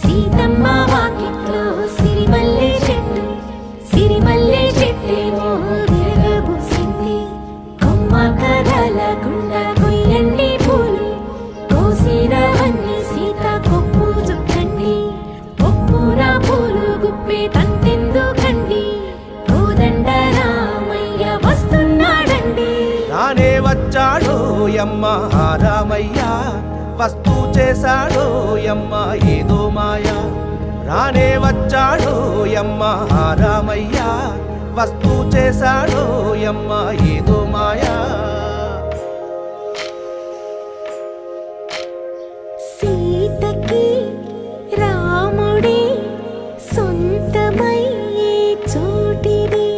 సీతమ్మ వాకిట్లో సిరిమల్లె చెట్టు సిరిమల్లె చెట్టేమో తిరగబూసింది కొమ్మ కదలకుండా కొయ్యండి పూలు కోసిరవన్నీ సీత కొప్పు చుట్టండి. ఒప్పున పూలు గుప్పే తంతెందుకండి కోదండ రామయ్య వస్తున్నాడండి. రానే వచ్చాడో యమ్మ రామయ్య వస్తూ చేశాడో యమ్మ ఏదో మాయా రానే వచ్చాడు ఎమ్మ రామయ్య వస్తూ చేశాడు ఎమ్మ ఏదో మాయా. సీతకి చోటిది?